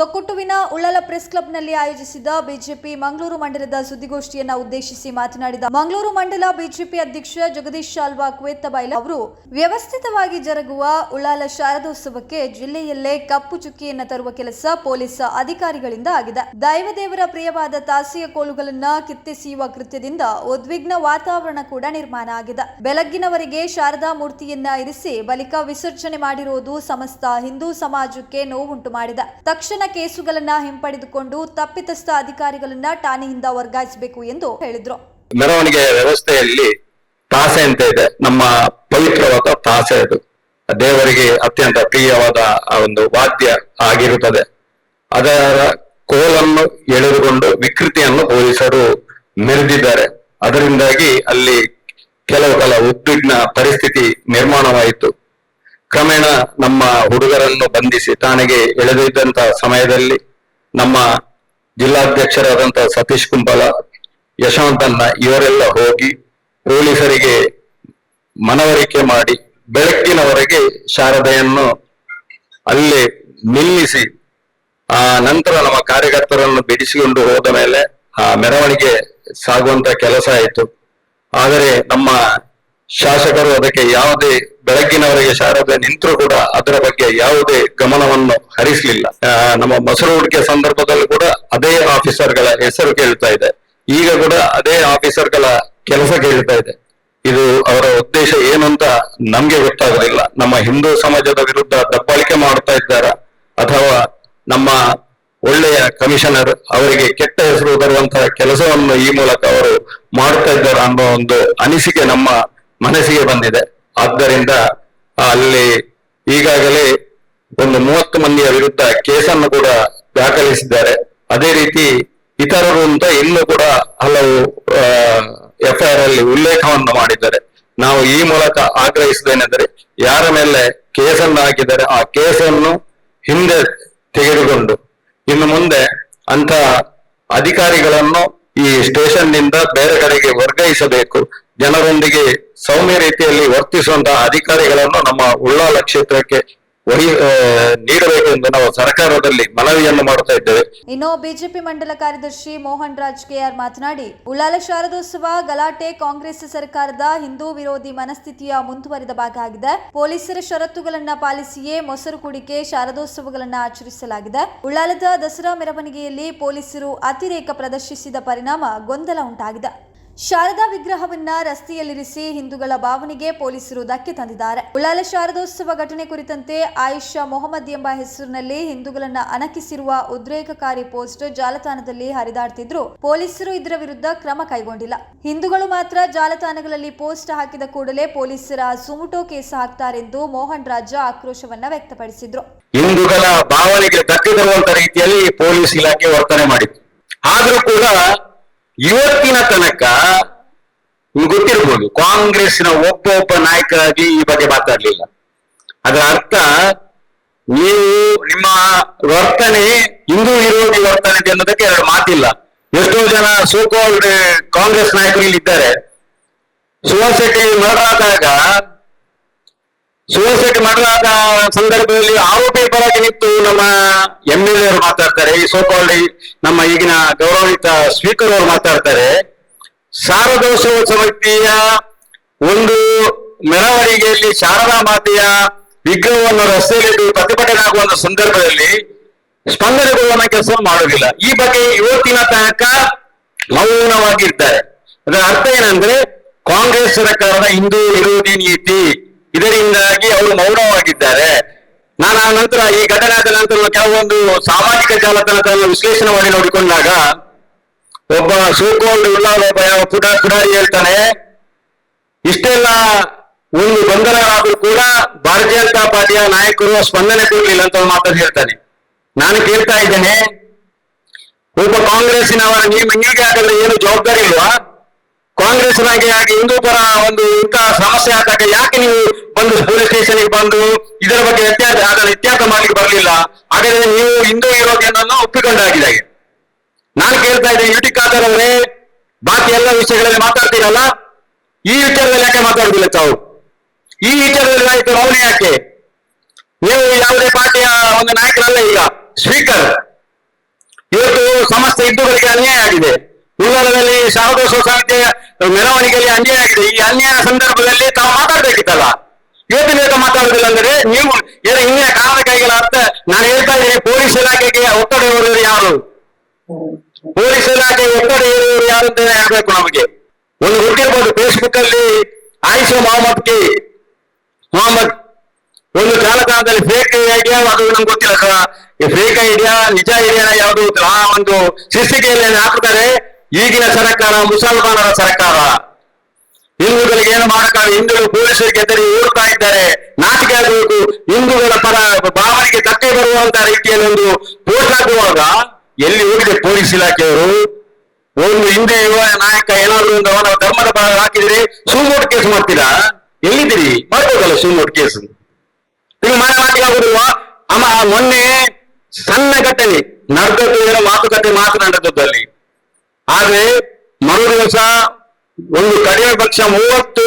ತೊಕ್ಕೊಟ್ಟುವಿನ ಉಳ್ಳಲ press ಕ್ಲಬ್ನಲ್ಲಿ ಆಯೋಜಿಸಿದ BJP Mangaluru ಮಂಡಲದ ಸುದ್ದಿಗೋಷ್ಠಿಯನ್ನ ಉದ್ದೇಶಿಸಿ ಮಾತನಾಡಿದ ಮಂಗಳೂರು ಮಂಡಲ ಬಿಜೆಪಿ ಅಧ್ಯಕ್ಷ ಜಗದೀಶ್ ಶಾಲ್ವಾ ಕ್ವೇತ್ತಬೈಲ ಅವರು, ವ್ಯವಸ್ಥಿತವಾಗಿ ಜರುಗುವ ಉಳ್ಳಾಲ ಶಾರದೋತ್ಸವಕ್ಕೆ ಜಿಲ್ಲೆಯಲ್ಲೇ ಕಪ್ಪು ಚುಕ್ಕಿಯನ್ನು ತರುವ ಕೆಲಸ ಪೊಲೀಸ್ ಅಧಿಕಾರಿಗಳಿಂದ ಆಗಿದೆ. ದೈವದೇವರ ಪ್ರಿಯವಾದ ತಾಸಿಯ ಕೋಲುಗಳನ್ನ ಕಿತ್ತೆಸೆಯುವ ಕೃತ್ಯದಿಂದ ಉದ್ವಿಗ್ನ ವಾತಾವರಣ ಕೂಡ ನಿರ್ಮಾಣ ಆಗಿದೆ. ಬೆಳಗ್ಗಿನವರೆಗೆ ಶಾರದಾ ಮೂರ್ತಿಯನ್ನ ಇರಿಸಿ ಬಳಿಕ ವಿಸರ್ಜನೆ ಮಾಡಿರುವುದು ಸಮಸ್ತ ಹಿಂದೂ ಸಮಾಜಕ್ಕೆ ನೋವುಂಟು ಮಾಡಿದೆ. ತಕ್ಷಣ ಕೇಸುಗಳನ್ನ ಹಿಂಪಡೆದುಕೊಂಡು ತಪ್ಪಿತಸ್ಥ ಅಧಿಕಾರಿಗಳನ್ನ ಠಾಣೆಯಿಂದ ವರ್ಗಾಯಿಸಬೇಕು ಎಂದು ಹೇಳಿದ್ರು. ಮೆರವಣಿಗೆ ವ್ಯವಸ್ಥೆಯಲ್ಲಿ ತಾಸೆ ಅಂತ ಇದೆ. ನಮ್ಮ ಪವಿತ್ರವಾದ ತಾಸೆ ಅದು. ದೇವರಿಗೆ ಅತ್ಯಂತ ಪ್ರಿಯವಾದ ಒಂದು ವಾದ್ಯ ಆಗಿರುತ್ತದೆ. ಅದರ ಕೋಲನ್ನು ಎಳೆದುಕೊಂಡು ವಿಕೃತಿಯನ್ನು ಪೊಲೀಸರು ಮೆರೆದಿದ್ದಾರೆ. ಅದರಿಂದಾಗಿ ಅಲ್ಲಿ ಕೆಲವು ಕಾಲ ಉದ್ವಿಗ್ನ ಪರಿಸ್ಥಿತಿ ನಿರ್ಮಾಣವಾಯಿತು. ಕ್ರಮೇಣ ನಮ್ಮ ಹುಡುಗರನ್ನು ಬಂಧಿಸಿ ಠಾಣೆಗೆ ಎಳೆದೊಯ್ದಂತ ಸಮಯದಲ್ಲಿ ನಮ್ಮ ಜಿಲ್ಲಾಧ್ಯಕ್ಷರಾದಂತ ಸತೀಶ್ ಕುಂಬಲ ಯಶವಂತನ್ನ ಇವರೆಲ್ಲ ಹೋಗಿ ಪೊಲೀಸರಿಗೆ ಮನವರಿಕೆ ಮಾಡಿ ಬೆಳಕಿನವರೆಗೆ ಶಾರದೆಯನ್ನು ಅಲ್ಲಿ ನಿಲ್ಲಿಸಿ, ಆ ನಂತರ ನಮ್ಮ ಕಾರ್ಯಕರ್ತರನ್ನು ಬಿಡಿಸಿಕೊಂಡು ಹೋದ ಮೇಲೆ ಆ ಮೆರವಣಿಗೆ ಸಾಗುವಂತ ಕೆಲಸ ಆಯಿತು. ಆದರೆ ನಮ್ಮ ಶಾಸಕರು ಅದಕ್ಕೆ ಯಾವುದೇ ಬೆಳಗ್ಗಿನವರೆಗೆ ಶಾರದೆ ನಿಂತರೂ ಕೂಡ ಅದರ ಬಗ್ಗೆ ಯಾವುದೇ ಗಮನವನ್ನು ಹರಿಸಲಿಲ್ಲ. ನಮ್ಮ ಮೊಸರು ಹುಡುಕೆ ಸಂದರ್ಭದಲ್ಲೂ ಕೂಡ ಅದೇ ಆಫೀಸರ್ಗಳ ಹೆಸರು ಕೇಳ್ತಾ ಇದೆ. ಈಗ ಕೂಡ ಅದೇ ಆಫೀಸರ್ಗಳ ಕೆಲಸ ಕೇಳ್ತಾ ಇದೆ. ಇದು ಅವರ ಉದ್ದೇಶ ಏನು ಅಂತ ನಮ್ಗೆ ಗೊತ್ತಾಗೋದಿಲ್ಲ. ನಮ್ಮ ಹಿಂದೂ ಸಮಾಜದ ವಿರುದ್ಧ ದಬ್ಬಾಳಿಕೆ ಮಾಡ್ತಾ ಇದ್ದಾರ? ಅಥವಾ ನಮ್ಮ ಒಳ್ಳೆಯ ಕಮಿಷನರ್ ಅವರಿಗೆ ಕೆಟ್ಟ ಹೆಸರು ಬರುವಂತಹ ಕೆಲಸವನ್ನು ಈ ಮೂಲಕ ಅವರು ಮಾಡ್ತಾ ಇದ್ದಾರೆ ಅನ್ನೋ ಒಂದು ಅನಿಸಿಕೆ ನಮ್ಮ ಮನಸ್ಸಿಗೆ ಬಂದಿದೆ. ಆದ್ದರಿಂದ ಅಲ್ಲಿ ಈಗಾಗಲೇ ಒಂದು ಮೂವತ್ತು ಮಂದಿಯ ವಿರುದ್ಧ ಕೇಸನ್ನು ಕೂಡ ದಾಖಲಿಸಿದ್ದಾರೆ. ಅದೇ ರೀತಿ ಇತರರು ಅಂತ ಇನ್ನೂ ಕೂಡ ಹಲವು ಎಫ್ಐಆರ್ ಅಲ್ಲಿ ಉಲ್ಲೇಖವನ್ನು ಮಾಡಿದ್ದಾರೆ. ನಾವು ಈ ಮೂಲಕ ಆಗ್ರಹಿಸುವುದೇನೆಂದರೆ ಯಾರ ಮೇಲೆ ಕೇಸನ್ನು ಹಾಕಿದ್ದಾರೆ ಆ ಕೇಸನ್ನು ಹಿಂದೆ ತೆಗೆದುಕೊಂಡು ಇನ್ನು ಮುಂದೆ ಅಂತ ಅಧಿಕಾರಿಗಳನ್ನು ಈ ಸ್ಟೇಷನ್ನಿಂದ ಬೇರೆ ಕಡೆಗೆ ವರ್ಗಾಯಿಸಬೇಕು. ಜನರೊಂದಿಗೆ ಸೌಮ್ಯ ರೀತಿಯಲ್ಲಿ ವರ್ತಿಸುವಂತಹ ಅಧಿಕಾರಿಗಳನ್ನು ನಮ್ಮ ಉಳ್ಳಾಲ ಕ್ಷೇತ್ರಕ್ಕೆ ನೀಡಬೇಕು ಎಂದು ನಾವು ಸರ್ಕಾರದಲ್ಲಿ ಮನವಿಯನ್ನು ಮಾಡ್ತಾ ಇನ್ನು ಬಿಜೆಪಿ ಮಂಡಲ ಕಾರ್ಯದರ್ಶಿ ಮೋಹನ್ ರಾಜ್ ಕೆಆರ್ ಮಾತನಾಡಿ, ಉಳ್ಳಾಲ ಶಾರದೋತ್ಸವ ಗಲಾಟೆ ಕಾಂಗ್ರೆಸ್ ಸರ್ಕಾರದ ಹಿಂದೂ ವಿರೋಧಿ ಮನಸ್ಥಿತಿಯ ಮುಂದುವರಿದ ಭಾಗ ಆಗಿದೆ. ಪೊಲೀಸರ ಷರತ್ತುಗಳನ್ನ ಪಾಲಿಸಿಯೇ ಮೊಸರು ಕುಡಿಕೆ ಶಾರದೋತ್ಸವಗಳನ್ನ ಆಚರಿಸಲಾಗಿದೆ. ಉಳ್ಳಾಲದ ದಸರಾ ಮೆರವಣಿಗೆಯಲ್ಲಿ ಪೊಲೀಸರು ಅತಿರೇಕ ಪ್ರದರ್ಶಿಸಿದ ಪರಿಣಾಮ ಗೊಂದಲ ಉಂಟಾಗಿದೆ. ಶಾರದಾ ವಿಗ್ರಹವನ್ನ ರಸ್ತೆಯಲ್ಲಿರಿಸಿ ಹಿಂದೂಗಳ ಭಾವನೆಗೆ ಪೊಲೀಸರು ಧಕ್ಕೆ ತಂದಿದ್ದಾರೆ. ಉಳ್ಳಾಲ ಶಾರದೋತ್ಸವ ಘಟನೆ ಕುರಿತಂತೆ ಆಯಿಷಾ ಮೊಹಮ್ಮದ್ ಎಂಬ ಹೆಸರಿನಲ್ಲಿ ಹಿಂದೂಗಳನ್ನ ಅಣಕಿಸಿರುವ ಉದ್ರೇಕಕಾರಿ ಪೋಸ್ಟ್ ಜಾಲತಾಣದಲ್ಲಿ ಹರಿದಾಡ್ತಿದ್ರು. ಪೊಲೀಸರು ಇದರ ವಿರುದ್ಧ ಕ್ರಮ ಕೈಗೊಂಡಿಲ್ಲ. ಹಿಂದೂಗಳು ಮಾತ್ರ ಜಾಲತಾಣಗಳಲ್ಲಿ ಪೋಸ್ಟ್ ಹಾಕಿದ ಕೂಡಲೇ ಪೊಲೀಸರ ಸುಮುಟೋ ಕೇಸ್ ಹಾಕ್ತಾರೆಂದು ಮೋಹನ್ ರಾಜ ಆಕ್ರೋಶವನ್ನ ವ್ಯಕ್ತಪಡಿಸಿದ್ರು. ಹಿಂದೂಗಳ ಭಾವನೆಗೆ ರೀತಿಯಲ್ಲಿ ಪೊಲೀಸ್ ಇಲಾಖೆ ವರ್ತನೆ ಮಾಡಿತ್ತು. ಆದರೂ ಕೂಡ ಇವತ್ತಿನ ತನಕ ನಿಮ್ಗೆ ಗೊತ್ತಿರ್ಬೋದು ಕಾಂಗ್ರೆಸ್ನ ಒಬ್ಬ ಒಬ್ಬ ನಾಯಕರಾಗಿ ಈ ಬಗ್ಗೆ ಮಾತಾಡ್ಲಿಲ್ಲ. ಅದರ ಅರ್ಥ, ನೀವು ನಿಮ್ಮ ವರ್ತನೆ, ಹಿಂದೂ ವಿರೋಧಿ ವರ್ತನೆ ಅನ್ನೋದಕ್ಕೆ ಎರಡು ಮಾತಿಲ್ಲ. ಎಷ್ಟೋ ಜನ ಸೋಕಾಲ್ಡ್ ಕಾಂಗ್ರೆಸ್ ನಾಯಕರು ಇಲ್ಲಿ ಇದ್ದಾರೆ. ಸುಭಾಷ್ ಶೆಟ್ಟಿ ಮರಣಾದಾಗ ಸುಭಾಷ್ ಸಂದರ್ಭದಲ್ಲಿ ಆರೋಪಿ ಪರವಾಗಿ ನಿಂತು ನಮ್ಮ ಎಂ ಎಲ್ ಎರು ಮಾತಾಡ್ತಾರೆ, ಈ ಸೋಕಾಲ್ಡಿ ನಮ್ಮ ಈಗಿನ ಗೌರವಿತ ಸ್ಪೀಕರ್ ಅವರು ಮಾತಾಡ್ತಾರೆ. ಶಾರದೋತ್ಸವ ಸಮಿತಿಯ ಒಂದು ಮೆರವಣಿಗೆಯಲ್ಲಿ ಶಾರದಾ ಮಾತೆಯ ವಿಗ್ರಹವನ್ನು ರಸ್ತೆಯಲ್ಲಿ ಪ್ರತಿಭಟನೆ ಆಗುವ ಸಂದರ್ಭದಲ್ಲಿ ಕೊಡುವ ಕೆಲಸ ಮಾಡೋದಿಲ್ಲ ಈ ಬಗ್ಗೆ ಇವತ್ತಿನ ತನಕ ಮೌನವಾಗಿರ್ತಾರೆ ಅದರ ಅರ್ಥ ಏನಂದ್ರೆ ಕಾಂಗ್ರೆಸ್ ಸರ್ಕಾರದ ಹಿಂದೂ ವಿರೋಧಿ ನೀತಿ, ಇದರಿಂದಾಗಿ ಅವರು ಮೌನವಾಗಿದ್ದಾರೆ. ನಾನು ಆ ನಂತರ ಈ ಘಟನೆ ಆದ ನಂತರ ಕೆಲವೊಂದು ಸಾಮಾಜಿಕ ಜಾಲತಾಣಗಳನ್ನು ವಿಶ್ಲೇಷಣೆ ಮಾಡಿ ನೋಡಿಕೊಂಡಾಗ ಒಬ್ಬ ಸೋಕೋಲ್ಡ್ ಉಳ್ಳ ಒಬ್ಬ ಯಾವ ಪುಟ ಪುಡಾರಿ ಹೇಳ್ತಾನೆ, ಇಷ್ಟೆಲ್ಲ ಒಂದು ಗೊಂದಲ ಆದ್ರೂ ಕೂಡ ಭಾರತೀಯ ಜನತಾ ಪಾರ್ಟಿಯ ನಾಯಕರು ಸ್ಪಂದನೆ ಕೊಡಲಿಲ್ಲ ಅಂತ ಮಾತನ್ನು ಹೇಳ್ತಾನೆ. ನಾನು ಕೇಳ್ತಾ ಇದ್ದೇನೆ, ಒಬ್ಬ ಕಾಂಗ್ರೆಸ್ಸಿನವರ ನೀವು ಹೀಗೆ ಹಾಗಾದ್ರೆ ಏನು ಜವಾಬ್ದಾರಿ ಇಲ್ವಾ? ಕಾಂಗ್ರೆಸ್ನಾಗೆ ಆಗಿ ಹಿಂದೂ ಪರ ಒಂದು ಇಂತಹ ಸಮಸ್ಯೆ ಆದಾಗ ಯಾಕೆ ನೀವು ಬಂದು ಪೊಲೀಸ್ ಸ್ಟೇಷನ್ಗೆ ಬಂದು ಇದರ ಬಗ್ಗೆ ವ್ಯತ್ಯಾಸ ಅದನ್ನು ವ್ಯತ್ಯಾಸ ಮಾಡ್ಲಿಕ್ಕೆ ಬರಲಿಲ್ಲ? ಹಾಗಾದ್ರೆ ನೀವು ಹಿಂದೂ ವಿರೋಧಿಯನ್ನು ಒಪ್ಪಿಕೊಂಡಾಗಿದೆ. ನಾನು ಕೇಳ್ತಾ ಇದ್ದೇನೆ ಯುಟಿ ಖಾದರ್ ಅವರೇ, ಬಾಕಿ ಎಲ್ಲ ವಿಷಯಗಳಲ್ಲಿ ಮಾತಾಡ್ತೀರಲ್ಲ? ಈ ವಿಚಾರದಲ್ಲಿ ಯಾಕೆ ಮಾತಾಡುದಿಲ್ಲ ತಾವು? ಈ ವಿಚಾರದಲ್ಲಿ ಆಯ್ತು ಮೌನ ಯಾಕೆ? ನೀವು ಯಾವುದೇ ಪಾರ್ಟಿಯ ಒಂದು ನಾಯಕರಲ್ಲ ಈಗ, ಸ್ಪೀಕರ್. ಹಿಂದೂಗಳಿಗೆ ಅನ್ಯಾಯ ಆಗಿದೆ. ಉಳ್ಳಾಲದಲ್ಲಿ ಶಾರದೋತ್ಸವ ಸಮಿತಿಯ ಮೆರವಣಿಗೆಯಲ್ಲಿ ಅನ್ಯಾಯ ಆಗಿದೆ. ಈ ಅನ್ಯಾಯ ಸಂದರ್ಭದಲ್ಲಿ ತಾವು ಮಾತಾಡ್ಬೇಕಿತ್ತಲ್ಲ? ಇವತ್ತು ಮಾತಾಡುದಿಲ್ಲ ಅಂದ್ರೆ ನೀವು ಏನೋ ಹಿಂದಿನ ಕಾರಣ ಕೈಗಳ ಅರ್ಥ ನಾನು ಹೇಳ್ತಾ ಇದ್ದೀನಿ, ಪೊಲೀಸ್ ಇಲಾಖೆಗೆ ಒತ್ತಡ ಹೇರುವವರು ಯಾರು? ಪೊಲೀಸ್ ಇಲಾಖೆ ಒತ್ತಡ ಹೇರುವವರು ಯಾರು ಅಂತ ಹೇಳ್ಬೇಕು ನಮಗೆ. ಒಂದು ಗೊತ್ತಿರ್ಬೋದು ಫೇಸ್ಬುಕ್ ಅಲ್ಲಿ ಆಯಿಷಾ ಮೊಹಮ್ಮದ್ ಕೆ. ಮೊಹಮ್ಮದ್ ಒಂದು ಜಾಲತಾಣದಲ್ಲಿ ಫೇಕ್ ಐಡಿಯಾ ಅದು ನಮ್ಗೆ ಗೊತ್ತಿಲ್ಲ ಫೇಕ್ ಐಡಿಯಾ ನಿಜ ಇದೆಯಾ ಯಾವುದು ಆ ಒಂದು ಶೀರ್ಷಿಕೆಯಲ್ಲಿ ಹಾಕ್ತಾರೆ ಈಗಿನ ಸರ್ಕಾರ ಮುಸಲ್ಮಾನರ ಸರ್ಕಾರ. ಹಿಂದೂಗಳಿಗೆ ಏನು ಮಾಡಕ್ಕಾಗ ಹಿಂದೂಗಳು ಪೊಲೀಸರಿಗೆ ಎದುರಿ ಓಡ್ತಾ ಇದ್ದಾರೆ. ನಾಟಕ ಆಗಬೇಕು ಹಿಂದೂಗಳ ಪರ ಭಾವನೆಗೆ ತಟ್ಟೆ ಬರುವಂತ ರೀತಿಯಲ್ಲಿ ಒಂದು ಪೋಸ್ಟ್ ಹಾಕುವಾಗ ಎಲ್ಲಿ ಹೋಗಿದೆ ಪೊಲೀಸ್ ಇಲಾಖೆಯವರು? ಒಂದು ಹಿಂದೆ ಯುವ ನಾಯಕ ಏನಾದ್ರು ಒಂದು ಅವನ ಧರ್ಮದ ಪರ ಹಾಕಿದ್ರೆ ಸುಮೋಟ್ ಕೇಸ್ ಮಾಡ್ತೀರಾ? ಎಲ್ಲಿದ್ದೀರಿ? ಮಾಡ್ಬೋದಲ್ಲ ಸುಮೋಟ್ ಕೇಸ್. ನೀವು ಮನೆ ಆಗುದಿಲ್ವಾ ಅಮ್ಮ, ಮೊನ್ನೆ ಸಣ್ಣ ಘಟನೆ ನಡೆದದ್ದು ಏನೋ ಮಾತುಕತೆ ಮಾತನಾಡದಲ್ಲಿ ಆದ್ರೆ ಮರು ದಿವಸ ಒಂದು ಕಡಿಮೆ ಪಕ್ಷ ಮೂವತ್ತು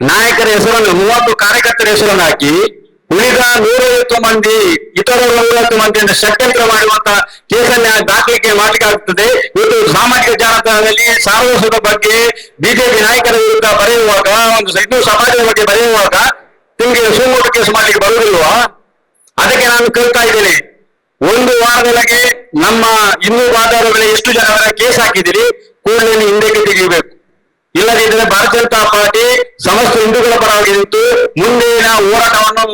ನಾಯಕರ ಹೆಸರನ್ನು, ಮೂವತ್ತು ಕಾರ್ಯಕರ್ತರ ಹೆಸರನ್ನು ಹಾಕಿ, ಉಳಿದ ನೂರೈವತ್ತು ಮಂದಿ ಇತರ ನೂರೈವತ್ತು ಮಂದಿಯಿಂದ ಷಡ್ಯಂತ್ರ ಮಾಡುವಂತ ಕೇಸನ್ನ ದಾಖಲಿಕೆ ಮಾಡ್ಲಿಕ್ಕೆ ಆಗ್ತದೆ. ಸಾಮಾಜಿಕ ಜಾಲತಾಣದಲ್ಲಿ ಸಾರ್ವಜನಿಕ ಬಗ್ಗೆ ಬಿಜೆಪಿ ನಾಯಕರ ವಿರುದ್ಧ ಬರೆಯುವಾಗ, ಒಂದು ಹಿಂದೂ ಸಮಾಜದ ಬಗ್ಗೆ ಬರೆಯುವಾಗ, ನಿಮಗೆ ಸುಮೋಟ ಕೇಸ್ ಮಾಡ್ಲಿಕ್ಕೆ ಬರುವುದಿಲ್ವಾ? ಅದಕ್ಕೆ ನಾನು ಕೇಳ್ತಾ ಇದ್ದೇನೆ. ಒಂದು ವಾರದೊಳಗೆ ನಮ್ಮ ಇನ್ನೂ ಬಾಂಧವರ ಮೇಲೆ ಎಷ್ಟು ಜನರ ಕೇಸ್ ಹಾಕಿದಿರಿ ಕೂಡಲೇ ಹಿಂದಕ್ಕೆ ತೆಗೆಯಬೇಕು ಇಲ್ಲದಿದ್ದರೆ ಭಾರತೀಯ ಜನತಾ ಪಾರ್ಟಿ ಸಮಸ್ತ ಹಿಂದೂಗಳ ಪರವಾಗಿ ನಿಂತು ಮುಂದಿನ ಹೋರಾಟವನ್ನು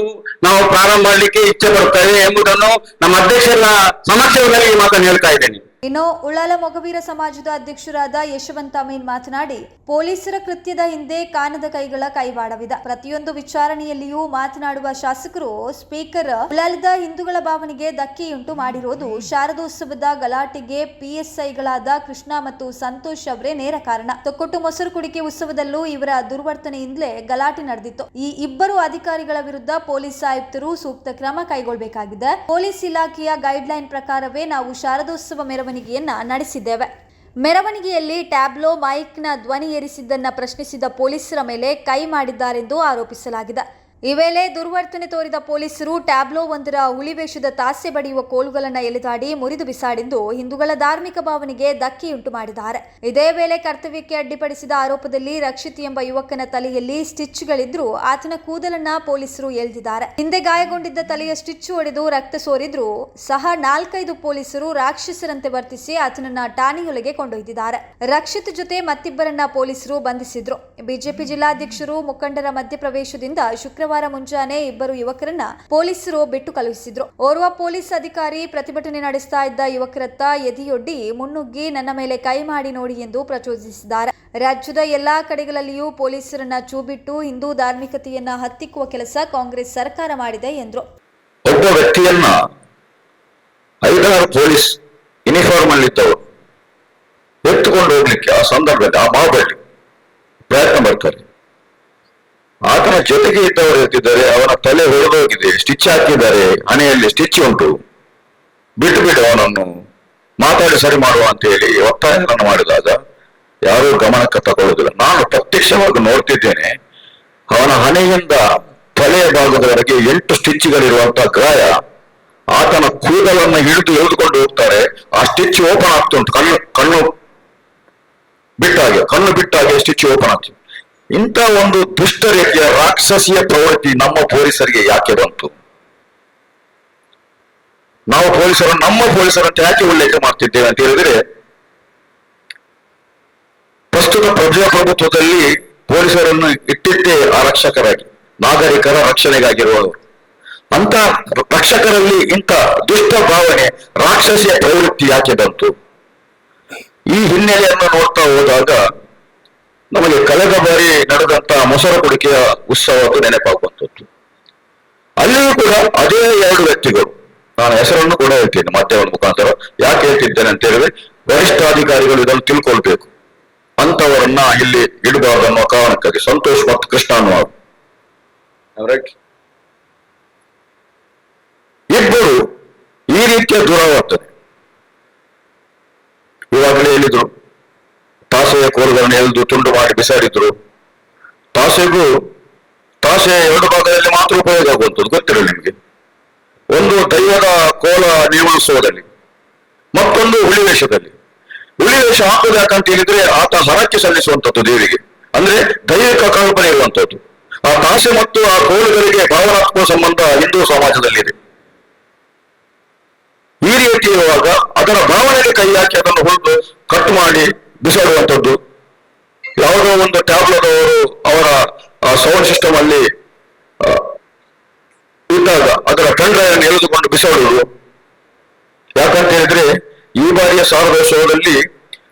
ನಾವು ಪ್ರಾರಂಭ ಮಾಡಲಿಕ್ಕೆ ಇಚ್ಛೆ ಪಡುತ್ತೇವೆ ಎಂಬುದನ್ನು ನಮ್ಮ ಅಧ್ಯಕ್ಷರ ಈ ಮಾತನ್ನು ಹೇಳ್ತಾ ಇದ್ದೇನೆ. ಇನ್ನು ಉಳ್ಳಾಲ ಮೊಗವೀರ ಸಮಾಜದ ಅಧ್ಯಕ್ಷರಾದ ಯಶವಂತ ಅಮೀನ್ ಮಾತನಾಡಿ, ಪೊಲೀಸರ ಕೃತ್ಯದ ಹಿಂದೆ ಕಾನದ ಕೈಗಳ ಕೈವಾಡವಿದೆ. ಪ್ರತಿಯೊಂದು ವಿಚಾರಣೆಯಲ್ಲಿಯೂ ಮಾತನಾಡುವ ಶಾಸಕರು ಸ್ಪೀಕರ್ ಉಳ್ಳಾಲದ ಹಿಂದೂಗಳ ಭಾವನೆಗೆ ಧಕ್ಕೆಯುಂಟು ಮಾಡಿರುವುದು ಶಾರದೋತ್ಸವದ ಗಲಾಟೆಗೆ ಪಿಎಸ್ಐಗಳಾದ ಕೃಷ್ಣ ಮತ್ತು ಸಂತೋಷ್ ಅವರೇ ನೇರ ಕಾರಣ. ತೊಕ್ಕೊಟ್ಟು ಮೊಸರು ಕುಡಿಕೆ ಉತ್ಸವದಲ್ಲೂ ಇವರ ದುರ್ವರ್ತನೆಯಿಂದಲೇ ಗಲಾಟೆ ನಡೆದಿತ್ತು. ಈ ಇಬ್ಬರು ಅಧಿಕಾರಿಗಳ ವಿರುದ್ಧ ಪೊಲೀಸ್ ಆಯುಕ್ತರು ಸೂಕ್ತ ಕ್ರಮ ಕೈಗೊಳ್ಳಬೇಕಾಗಿದೆ ಪೊಲೀಸ್ ಇಲಾಖೆಯ ಗೈಡ್ಲೈನ್ ಪ್ರಕಾರವೇ ನಾವು ಶಾರದೋತ್ಸವ ಮೆರವಣಿಗೆಯನ್ನ ನಡೆಸಿದ್ದೇವೆ. ಮೆರವಣಿಗೆಯಲ್ಲಿ ಟ್ಯಾಬ್ಲೋ ಮೈಕ್ನ ಧ್ವನಿ ಏರಿಸಿದ್ದನ್ನ ಪ್ರಶ್ನಿಸಿದ ಪೊಲೀಸರ ಮೇಲೆ ಕೈ ಮಾಡಿದ್ದಾರೆಂದು ಆರೋಪಿಸಲಾಗಿದೆ. ಈ ವೇಳೆ ದುರ್ವರ್ತನೆ ತೋರಿದ ಪೊಲೀಸರು ಟ್ಯಾಬ್ಲೋ ಒಂದರ ಹುಲಿವೇಷದ ತಾಸೆ ಬಡಿಯುವ ಕೋಲುಗಳನ್ನು ಎಳೆದಾಡಿ ಮುರಿದು ಬಿಸಾಡಿದ್ದು ಹಿಂದೂಗಳ ಧಾರ್ಮಿಕ ಭಾವನೆಗೆ ಧಕ್ಕೆಯುಂಟು ಮಾಡಿದ್ದಾರೆ. ಇದೇ ವೇಳೆ ಕರ್ತವ್ಯಕ್ಕೆ ಅಡ್ಡಿಪಡಿಸಿದ ಆರೋಪದಲ್ಲಿ ರಕ್ಷಿತ್ ಎಂಬ ಯುವಕನ ತಲೆಯಲ್ಲಿ ಸ್ಟಿಚ್ಗಳಿದ್ರು. ಆತನ ಕೂದಲನ್ನ ಪೊಲೀಸರು ಎಳೆದಿದ್ದಾರೆ. ಹಿಂದೆ ಗಾಯಗೊಂಡಿದ್ದ ತಲೆಯ ಸ್ಟಿಚ್ ಹೊಡೆದು ರಕ್ತ ಸೋರಿದ್ರು. ಸಹ ನಾಲ್ಕೈದು ಪೊಲೀಸರು ರಾಕ್ಷಸರಂತೆ ವರ್ತಿಸಿ ಆತನನ್ನ ಠಾಣೆಯೊಳಗೆ ಕೊಂಡೊಯ್ದಿದ್ದಾರೆ. ರಕ್ಷಿತ್ ಜೊತೆ ಮತ್ತಿಬ್ಬರನ್ನ ಪೊಲೀಸರು ಬಂಧಿಸಿದ್ರು. ಬಿಜೆಪಿ ಜಿಲ್ಲಾಧ್ಯಕ್ಷರು ಮುಖಂಡರ ಮಧ್ಯಪ್ರವೇಶದಿಂದ ಶುಕ್ರವಾರ ಮುಂಜಾನೆ ಇಬ್ಬರು ಯುವಕರನ್ನ ಪೊಲೀಸರು ಬಿಟ್ಟು ಕಳುಹಿಸಿದ್ರು. ಓರ್ವ ಪೊಲೀಸ್ ಅಧಿಕಾರಿ ಪ್ರತಿಭಟನೆ ನಡೆಸ್ತಾ ಇದ್ದ ಯುವಕರತ್ತ ಎದೆಯೊಡ್ಡಿ ಮುನ್ನುಗ್ಗಿ ನನ್ನ ಮೇಲೆ ಕೈ ಮಾಡಿ ನೋಡಿ ಎಂದು ಪ್ರಚೋದಿಸಿದ್ದಾರೆ. ರಾಜ್ಯದ ಎಲ್ಲಾ ಕಡೆಗಳಲ್ಲಿಯೂ ಪೊಲೀಸರನ್ನ ಚೂಬಿಟ್ಟು ಹಿಂದೂ ಧಾರ್ಮಿಕತೆಯನ್ನ ಹತ್ತಿಕ್ಕುವ ಕೆಲಸ ಕಾಂಗ್ರೆಸ್ ಸರ್ಕಾರ ಮಾಡಿದೆ ಎಂದರು. ಒಬ್ಬ ವ್ಯಕ್ತಿಯನ್ನ ಐದಾರು ಪೊಲೀಸ್ ಯೂನಿಫಾರ್ಮ್ ಅಲ್ಲಿದ್ದವರು ಎತ್ತುಕೊಂಡು ಹೋಗ್ಲಿಕ್ಕೆ ಆ ಸಂದರ್ಭದಲ್ಲಿ ಆ ಬಾಬಲ್ಲಿ ಪ್ರಯತ್ನ ಮಾಡ್ತಾರೆ. ಆತನ ಜೊತೆಗೆ ಇದ್ದವರು ಇರ್ತಿದ್ದಾರೆ ಅವನ ತಲೆ ಹೊಡೆದೋಗಿದೆ ಸ್ಟಿಚ್ ಹಾಕಿದ್ದಾರೆ, ಹಣೆಯಲ್ಲಿ ಸ್ಟಿಚ್ ಉಂಟು. ಬಿಟ್ಟು ಬಿಡು ಅವನನ್ನು, ಮಾತಾಡಿ ಸರಿ ಮಾಡುವ ಅಂತ ಹೇಳಿ ಒತ್ತಾಯಗಳನ್ನು ಮಾಡಿದಾಗ ಯಾರೂ ಗಮನಕ್ಕೆ ತಗೊಳ್ಳುವುದಿಲ್ಲ ನಾನು ಪ್ರತ್ಯಕ್ಷವಾಗಿ ನೋಡ್ತಿದ್ದೇನೆ, ಅವನ ಹಣೆಯಿಂದ ತಲೆಯ ಭಾಗದವರೆಗೆ ಎಂಟು ಸ್ಟಿಚ್ಗಳಿರುವಂತಹ ಗಾಯ, ಆತನ ಕೂದಲನ್ನು ಹಿಡಿದು ಎಳೆದುಕೊಂಡು ಹೋಗ್ತಾರೆ. ಆ ಸ್ಟಿಚ್ ಓಪನ್ ಆಗ್ತುಂಟು ಕಣ್ಣು ಕಣ್ಣು ಬಿಟ್ಟಾಗೆ ಕಣ್ಣು ಬಿಟ್ಟಾಗೆ ಸ್ಟಿಚ್ ಓಪನ್ ಆಗ್ತದೆ ಇಂಥ ಒಂದು ದುಷ್ಟ ರೀತಿಯ ರಾಕ್ಷಸಿಯ ಪ್ರವೃತ್ತಿ ನಮ್ಮ ಪೊಲೀಸರಿಗೆ ಯಾಕೆ ಬಂತು? ನಾವು ಪೊಲೀಸರು, ನಮ್ಮ ಪೊಲೀಸರಂತ ಯಾಕೆ ಉಲ್ಲೇಖ ಮಾಡ್ತಿದ್ದೇವೆ ಅಂತ ಹೇಳಿದ್ರೆ, ಪ್ರಸ್ತುತ ಪ್ರಜಾಪ್ರಭುತ್ವದಲ್ಲಿ ಪೊಲೀಸರನ್ನು ಇಟ್ಟಿದ್ದೇ ಆರಕ್ಷಕರಾಗಿ ನಾಗರಿಕರ ರಕ್ಷಣೆಗಾಗಿರುವವರು. ಅಂತ ರಕ್ಷಕರಲ್ಲಿ ಇಂಥ ದುಷ್ಟ ಭಾವನೆ, ರಾಕ್ಷಸಿಯ ಪ್ರವೃತ್ತಿ ಯಾಕೆ ಬಂತು? ಈ ಹಿನ್ನೆಲೆಯನ್ನು ನೋಡ್ತಾ ಹೋದಾಗ ನಮಗೆ ಕಳೆದ ಬಾರಿ ನಡೆದಂತ ಮೊಸರ ಕುಡಿಕೆಯ ಉತ್ಸವದ್ದು ನೆನಪಾಗುವಂಥದ್ದು. ಅಲ್ಲಿಯೂ ಕೂಡ ಅದೇ ಎರಡು ವ್ಯಕ್ತಿಗಳು ನಾನು ಹೆಸರನ್ನು ಕೂಡ ಹೇಳ್ತೇನೆ ಮಾಧ್ಯಮದ ಮುಖಾಂತರ ಯಾಕೆ ಹೇಳ್ತಿದ್ದೇನೆ ಅಂತ ಹೇಳಿದ್ರೆ ವರಿಷ್ಠಾಧಿಕಾರಿಗಳು ಇದನ್ನು ತಿಳ್ಕೊಳ್ಬೇಕು. ಅಂತವರನ್ನ ಇಲ್ಲಿ ಇಡಬಾರ್ದು ಅನ್ನೋ ಕಾರಣಕ್ಕಾಗಿ ಸಂತೋಷ್ ಮತ್ತು ಕೃಷ್ಣ ಅನ್ನುವರು Alright? ಇಬ್ಬರು ಈ ರೀತಿಯ ದೂರವಾಗ್ತದೆ ಇವಾಗಲೇ ಹೇಳಿದ್ರು ತಾಸೆಯ ಕೋಲುಗಳನ್ನು ಎಳೆದು ತುಂಡು ಮಾಡಿ ಬಿಸಾಡಿದ್ರು. ತಾಸೆಗೂ ತಾಸೆ ಎರಡು ಭಾಗದಲ್ಲಿ ಮಾತ್ರ ಉಪಯೋಗ ಆಗುವಂಥದ್ದು ಗೊತ್ತಿರಲಿ ನಿಮಗೆ. ಒಂದು ದೈವದ ಕೋಲ ನಿರ್ವಹಿಸುವುದಲ್ಲಿ ಮತ್ತೊಂದು ಹುಳಿವೇಷದಲ್ಲಿ ಹುಳಿವೇಷ ಹಾಕುದು ಯಾಕಂತ ಹೇಳಿದ್ರೆ ಆತ ಹರಕ್ಕೆ ಸಲ್ಲಿಸುವಂಥದ್ದು ದೇವಿಗೆ. ಅಂದ್ರೆ ದೈವಿಕ ಕಲ್ಪನೆ ಇರುವಂಥದ್ದು. ಆ ತಾಸೆ ಮತ್ತು ಆ ಕೋಲುಗಳಿಗೆ ಭಾವನಾತ್ಮಕ ಸಂಬಂಧ ಹಿಂದೂ ಸಮಾಜದಲ್ಲಿದೆ. ಈ ರೀತಿ ಇರುವಾಗ ಅದರ ಭಾವನೆಗೆ ಕೈ ಹಾಕಿ ಅದನ್ನು ಹೊಡೆದು ಕಟ್ ಮಾಡಿ ಬಿಸಾಡುವಂಥದ್ದು. ಯಾವುದೋ ಒಂದು ಟ್ಯಾಬ್ಲೆದವರು ಅವರ ಸೌಂಡ್ ಸಿಸ್ಟಮ್ ಅಲ್ಲಿ ಇದ್ದಾಗ ಅದರ ಪೆನ್ ಡ್ರೈವ್ ಅನ್ನು ಎಳೆದುಕೊಂಡು ಬಿಸಾಡುವುದು. ಯಾಕಂತ ಹೇಳಿದ್ರೆ, ಈ ಬಾರಿಯ ಸಾರದೋತ್ಸವದಲ್ಲಿ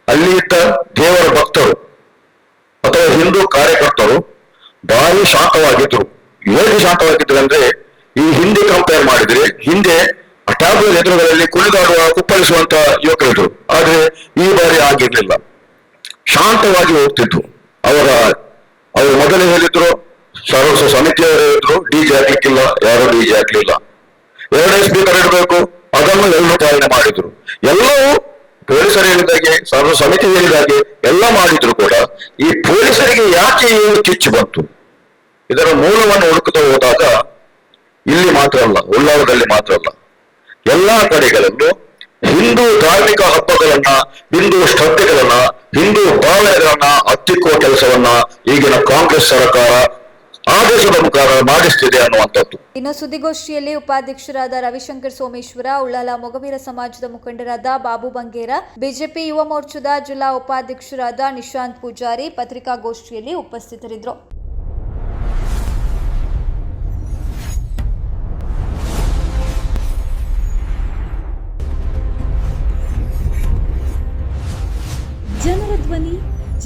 ಅಲ್ಲಿ ಇದ್ದ ದೇವರ ಭಕ್ತರು ಅಥವಾ ಹಿಂದೂ ಕಾರ್ಯಕರ್ತರು ಭಾರಿ ಶಾಂತವಾಗಿದ್ರು. ಹೇಗೆ ಶಾಂತವಾಗಿದ್ರು ಅಂದ್ರೆ, ಈ ಹಿಂದೆ ಕಂಪೇರ್ ಮಾಡಿದ್ರೆ, ಹಿಂದೆ ಟ್ಯಾಬ್ಲೆಟ್ ಎದುರುಗಳಲ್ಲಿ ಕುಣಿದಾಡುವ ಕುಪ್ಪಳಿಸುವಂತ ಯುವಕರಿದ್ರು. ಆದ್ರೆ ಈ ಬಾರಿ ಆಗಿರ್ಲಿಲ್ಲ ಶಾಂತವಾಗಿ ಹೋಗ್ತಿದ್ರು. ಅವರ, ಅವರು ಮೊದಲೇ ಹೇಳಿದ್ರು ಸರ್ವಸ ಸಮಿತಿಯವರು ಹೇಳಿದ್ರು ಡಿಜೆ ಹಾಕ್ಲಿಕ್ಕಿಲ್ಲ, ಯಾರು ಡಿಜೆ ಹಾಕ್ಲಿಲ್ಲ. ಎರಡನೇ ಸ್ಪೀಕರ್ ಇಡಬೇಕು ಅದನ್ನು ಎಲ್ಲರೂ ಪಾಲನೆ ಮಾಡಿದ್ರು. ಎಲ್ಲವೂ ಪೊಲೀಸರು ಹೇಳಿದಾಗೆ ಸರ್ವ ಸಮಿತಿ ಹೇಳಿದಾಗೆ ಎಲ್ಲ ಮಾಡಿದ್ರು ಕೂಡ. ಈ ಪೊಲೀಸರಿಗೆ ಯಾಕೆ ಏನು ಕಿಚ್ಚು ಬಂತು? ಇದರ ಮೂಲವನ್ನು ಹುಡುಕುತ್ತಾ ಹೋದಾಗ ಇಲ್ಲಿ ಮಾತ್ರ ಅಲ್ಲ ಉಳ್ಳಾವದಲ್ಲಿ ಮಾತ್ರ ಅಲ್ಲ. ಎಲ್ಲಾ ಕಡೆಗಳಲ್ಲೂ ಹಿಂದೂ ಧಾರ್ಮಿಕ ಹಬ್ಬಗಳನ್ನ, ಹಿಂದೂ ಶ್ರದ್ಧೆಗಳನ್ನ ಹಿಂದೂ ಭಾವನೆಗಳನ್ನ ಹತ್ತಿಕ್ಕುವ ಕೆಲಸವನ್ನ ಈಗಿನ ಕಾಂಗ್ರೆಸ್ ಸರ್ಕಾರ ಆದೇಶದ ಮುಖಾಂತರ ಮಾಡಿಸ್ತಿದೆ ಅನ್ನುವಂಥದ್ದು. ಇನ್ನು ಸುದ್ದಿಗೋಷ್ಠಿಯಲ್ಲಿ ಉಪಾಧ್ಯಕ್ಷರಾದ ರವಿಶಂಕರ್ ಸೋಮೇಶ್ವರ, ಉಳ್ಳಾಲ ಮೊಗವೀರ ಸಮಾಜದ ಮುಖಂಡರಾದ ಬಾಬು ಬಂಗೇರ, ಬಿಜೆಪಿ ಯುವ ಮೋರ್ಚಾದ ಜಿಲ್ಲಾ ಉಪಾಧ್ಯಕ್ಷರಾದ ನಿಶಾಂತ್ ಪೂಜಾರಿ ಪತ್ರಿಕಾಗೋಷ್ಠಿಯಲ್ಲಿ ಉಪಸ್ಥಿತರಿದ್ದರು.